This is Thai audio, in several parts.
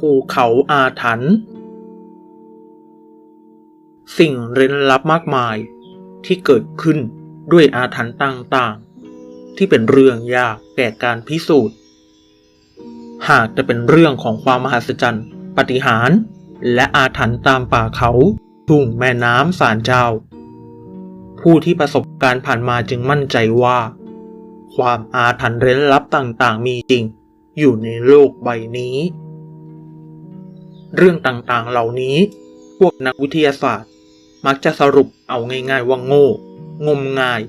ภูเขาอาถรรพ์สิ่งเร้นลับมากมายที่เกิดขึ้นด้วยอาถรรพ์ต่างๆ ที่เป็นเรื่องยากแก่การพิสูจน์ หากจะเป็นเรื่องของความมหัศจรรย์ปฏิหาร และอาถรรพ์ตามป่าเขาทุ่งแม่น้ำสารเจ้า ผู้ที่ประสบการณ์ผ่านมาจึงมั่นใจว่า ความอาถรรพ์เร้นลับต่างๆ มีจริง อยู่ในโลกใบนี้ เรื่องต่างๆ เหล่านี้ พวกนักวิทยาศาสตร์ มักจะสรุปเอาง่ายๆว่าโง่ งมงาย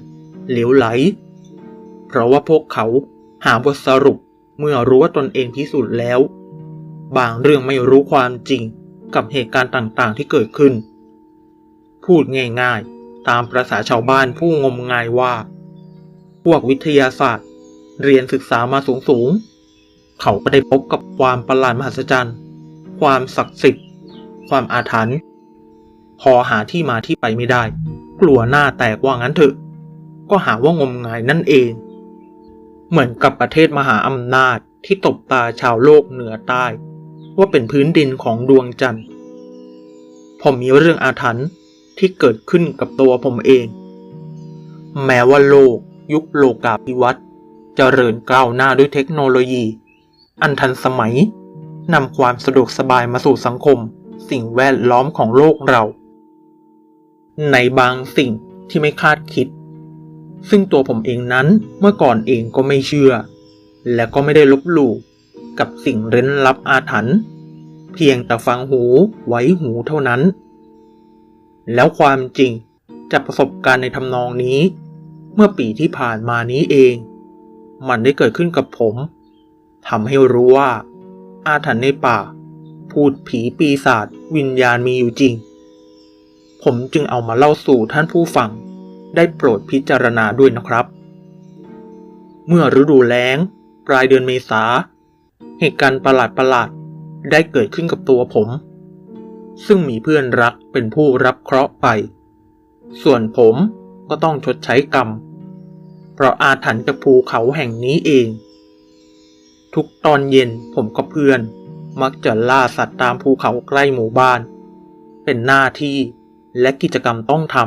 เหลวไหล เพราะว่าพวกเขาหาบทสรุปเมื่อรู้ว่าตนเองพิสูจน์แล้ว บางเรื่องไม่รู้ความจริงกับเหตุการณ์ต่างๆ ที่เกิดขึ้น พูดง่ายๆ ตามประษาชาวบ้านผู้งมงายว่า พวกวิทยาศาสตร์ เรียนศึกษามาสูงๆ เขาก็ได้พบกับความประหลาดมหัศจรรย์ ความศักดิ์สิทธิ์ ความอาถรรพ์พอหาที่มาที่ไปไม่ได้ กลัวหน้าแตกว่างั้นเถอะ ก็หาว่างมงายนั่นเอง เหมือนกับประเทศมหาอำนาจที่ตบตาชาวโลกเหนือใต้ ว่าเป็นพื้นดินของดวงจันทร์ผมมีเรื่องอาถรรพ์ที่เกิดขึ้นกับตัวผมเอง แม้ว่าโลกยุคโลกาภิวัตน์เจริญก้าวหน้าด้วยเทคโนโลยี อันทันสมัย นำความสะดวกสบายมาสู่สังคม สิ่งแวดล้อมของโลกเรา ในบางสิ่งที่ไม่คาดคิด ซึ่งตัวผมเองนั้นเมื่อก่อนเองก็ไม่เชื่อ และก็ไม่ได้ลบหลู่กับสิ่งเร้นลับอาถรรพ์เพียงแต่ฟังหูไว้หูเท่านั้น แล้วความจริงจากประสบการณ์ในทำนองนี้ เมื่อปีที่ผ่านมานี้เอง มันได้เกิดขึ้นกับผมทำให้รู้ว่า อาถรรพ์ในป่า พูดผีปีศาจวิญญาณมีอยู่จริง ผมจึงเอามาเล่าสู่ท่านผู้ฟัง ได้โปรดพิจารณาด้วยนะครับ เมื่อฤดูแล้ง ปลายเดือนเมษา เหตุการณ์ประหลาดประหลาดๆได้เกิดขึ้นกับตัวผม ซึ่งมีเพื่อนรักเป็นผู้รับเคราะห์ไป ส่วนผมก็ต้องชดใช้กรรม เพราะอาถรรพ์จากภูเขาแห่งนี้เอง ทุกตอนเย็นผมกับเพื่อน มักจะล่าสัตว์ตามภูเขาใกล้หมู่บ้าน เป็นหน้าที่และกิจกรรมต้องท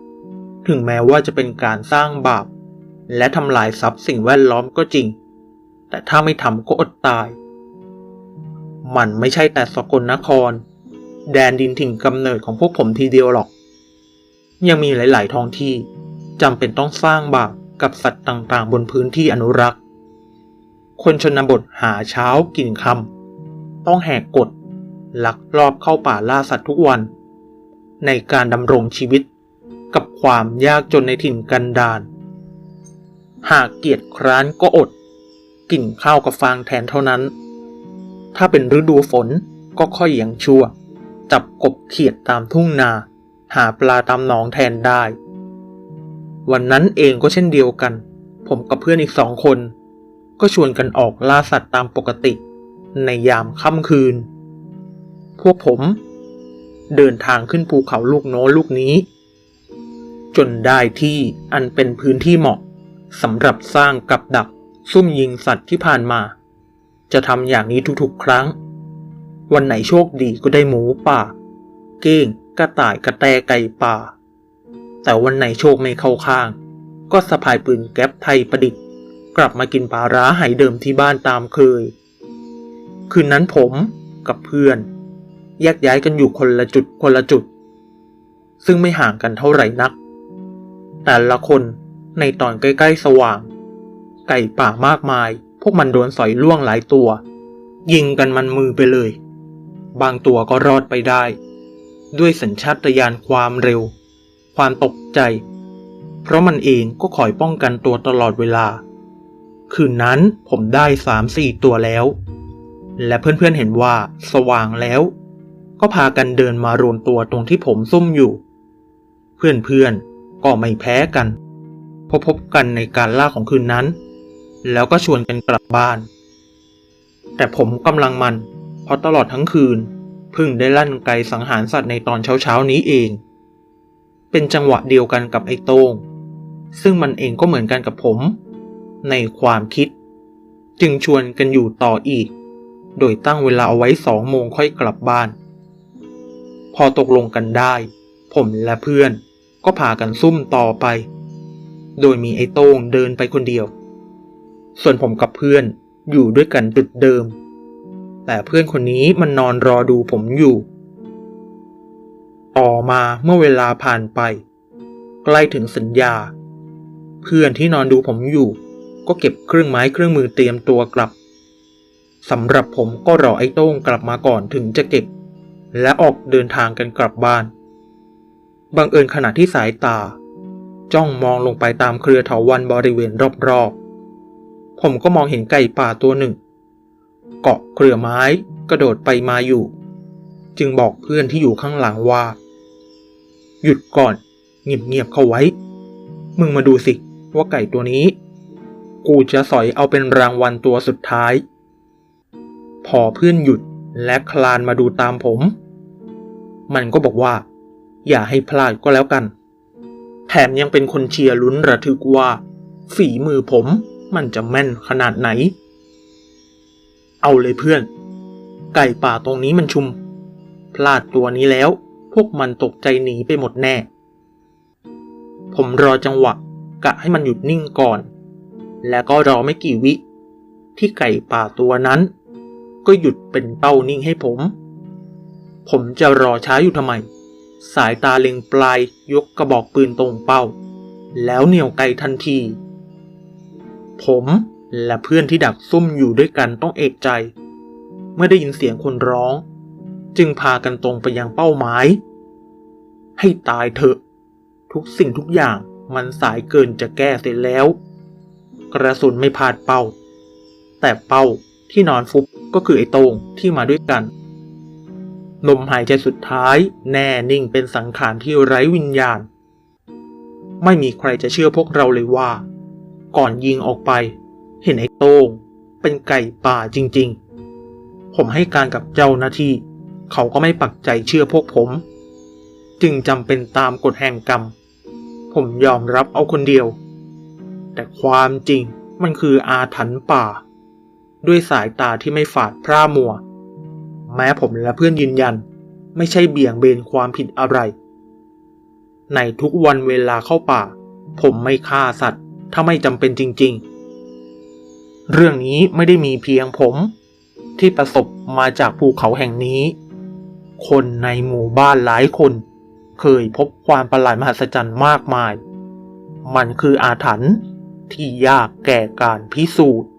ำ ถึงแม้ว่าจะเป็นการสร้างบาป และทำลายทรัพย์สิ่งแวดล้อมก็จริง แต่ถ้าไม่ทำก็อดตาย มันไม่ใช่แต่สกลนคร แดนดินถิ่นกำเนิดของพวกผมทีเดียวหรอก ยังมีหลาย ๆ ท้องที่จำเป็นต้องสร้างบาปกับสัตว์ต่าง ๆ บนพื้นที่อนุรักษ์ คนชนบทหาเช้ากินคำต้องแหกกฎลักลอบเข้าป่าล่าสัตว์ทุกวัน ในการดำรงชีวิตกับความยากจนในถิ่นกันดารหากเกียจคร้านก็อด กินข้าวกับฟางแทนเท่านั้น ถ้าเป็นฤดูฝนก็ค่อยยังชั่ว จับกบเขียดตามทุ่งนา หาปลาตามหนองแทนได้ วันนั้นเองก็เช่นเดียวกัน ผมกับเพื่อนอีกสองคน ก็ชวนกันออกล่าสัตว์ตามปกติ ในยามค่ำคืน พวกผม เดินทางขึ้นภูเขาลูกโน้ลูกนี้ จนได้ที่อันเป็นพื้นที่เหมาะสำหรับสร้างกับดักซุ่มยิงสัตว์ที่ผ่านมา จะทำอย่างนี้ทุกๆครั้ง วันไหนโชคดีก็ได้หมูป่า เก้งกระต่ายกระแตไก่ป่า แต่วันไหนโชคไม่เข้าข้าง ก็สะพายปืนแก๊ปไทยประดิษฐ์ กลับมากินปลาร้าไหเดิมที่บ้านตามเคย คืนนั้นผมกับเพื่อน แยกย้ายกันอยู่คนละจุดคนละจุด ซึ่งไม่ห่างกันเท่าไหร่นัก แต่ละคนในตอนใกล้ๆสว่าง ไก่ป่ามากมาย พวกมันโดนสอยล่วงหลายตัว ยิงกันมันมือไปเลย บางตัวก็รอดไปได้ ด้วยสัญชาตญาณความเร็ว ความตกใจ เพราะมันเองก็คอยป้องกันตัวตลอดเวลา คืนนั้นผมได้สามสี่ตัวแล้ว และเพื่อนๆเห็นว่าสว่างแล้ว ก็พากันเดินมารวมตัวตรงที่ผมซุ่มอยู่ เพื่อนๆก็ไม่แพ้กัน พบพบกันในการล่าของคืนนั้น แล้วก็ชวนกันกลับบ้าน แต่ผมกำลังมัน เพราะตลอดทั้งคืนเพิ่งได้ลั่นไกสังหารสัตว์ในตอนเช้าๆนี้เอง เป็นจังหวะเดียวกันกับไอ้โต้งซึ่งมันเองก็เหมือนกันกับผม ในความคิด จึงชวนกันอยู่ต่ออีก โดยตั้งเวลาเอาไว้สองโมงค่อยกลับบ้าน พอตกลงกันได้ ผมและเพื่อนก็พากันซุ่มต่อไป โดยมีไอ้โต้งเดินไปคนเดียว ส่วนผมกับเพื่อนอยู่ด้วยกันจุดเดิม แต่เพื่อนคนนี้มันนอนรอดูผมอยู่ ต่อมาเมื่อเวลาผ่านไป ใกล้ถึงสัญญา เพื่อนที่นอนดูผมอยู่ ก็เก็บเครื่องไม้เครื่องมือเตรียมตัวกลับสำหรับผมก็รอไอ้โต้งกลับมาก่อนถึงจะเก็บ และออกเดินทางกันกลับบ้าน บังเอิญขณะที่สายตา จ้องมองลงไปตามเครือเถาวัลบริเวณรอบๆ ผมก็มองเห็นไก่ป่าตัวหนึ่ง เกาะเครือไม้กระโดดไปมาอยู่ จึงบอกเพื่อนที่อยู่ข้างหลังว่า หยุดก่อนเงียบๆเข้าไว้ มึงมาดูสิว่าไก่ตัวนี้ กูจะสอยเอาเป็นรางวัลตัวสุดท้าย พอเพื่อนหยุดและคลานมาดูตามผม มันก็บอกว่า อย่าให้พลาดก็แล้วกัน แถมยังเป็นคนเชียร์ลุ้นระทึกว่า ฝีมือผมมันจะแม่นขนาดไหน เอาเลยเพื่อน ไก่ป่าตรงนี้มันชุม พลาดตัวนี้แล้ว พวกมันตกใจหนีไปหมดแน่ ผมรอจังหวะกะให้มันหยุดนิ่งก่อน แล้วก็รอไม่กี่วิ ที่ไก่ป่าตัวนั้น ก็หยุดเป็นเป้านิ่งให้ผม ผมจะรอช้าอยู่ทำไม สายตาเล็งปลายยกกระบอกปืนตรงเป้า แล้วเหนี่ยวไกทันที ผมและเพื่อนที่ดักซุ่มอยู่ด้วยกันต้องเอกใจ เมื่อได้ยินเสียงคนร้อง จึงพากันตรงไปยังเป้าหมาย ให้ตายเถอะ ทุกสิ่งทุกอย่างมันสายเกินจะแก้เสร็จแล้ว กระสุนไม่พลาดเป้า แต่เป้าที่นอนฟุบก็คือไอ้โต้งที่มาด้วยกัน ลมหายใจสุดท้ายแน่นิ่งเป็นสังขารที่ไร้วิญญาณ ไม่มีใครจะเชื่อพวกเราเลยว่า ก่อนยิงออกไป เห็นไอ้โต้งเป็นไก่ป่าจริงๆ ผมให้การกับเจ้าหน้าที่ เขาก็ไม่ปักใจเชื่อพวกผม จึงจำเป็นตามกฎแห่งกรรม ผมยอมรับเอาคนเดียว แต่ความจริงมันคืออาถรรพ์ป่า ด้วยสายตาที่ไม่ฝาดพร่ามัว แม้ผมและเพื่อนยืนยัน ไม่ใช่เบี่ยงเบนความผิดอะไร ในทุกวันเวลาเข้าป่า ผมไม่ฆ่าสัตว์ ถ้าไม่จำเป็นจริง ๆ เรื่องนี้ไม่ได้มีเพียงผม ที่ประสบมาจากภูเขาแห่งนี้ คนในหมู่บ้านหลายคน เคยพบความประหลาดมหัศจรรย์มากมาย มันคืออาถรรพ์ ที่ยากแก่การพิสูจน์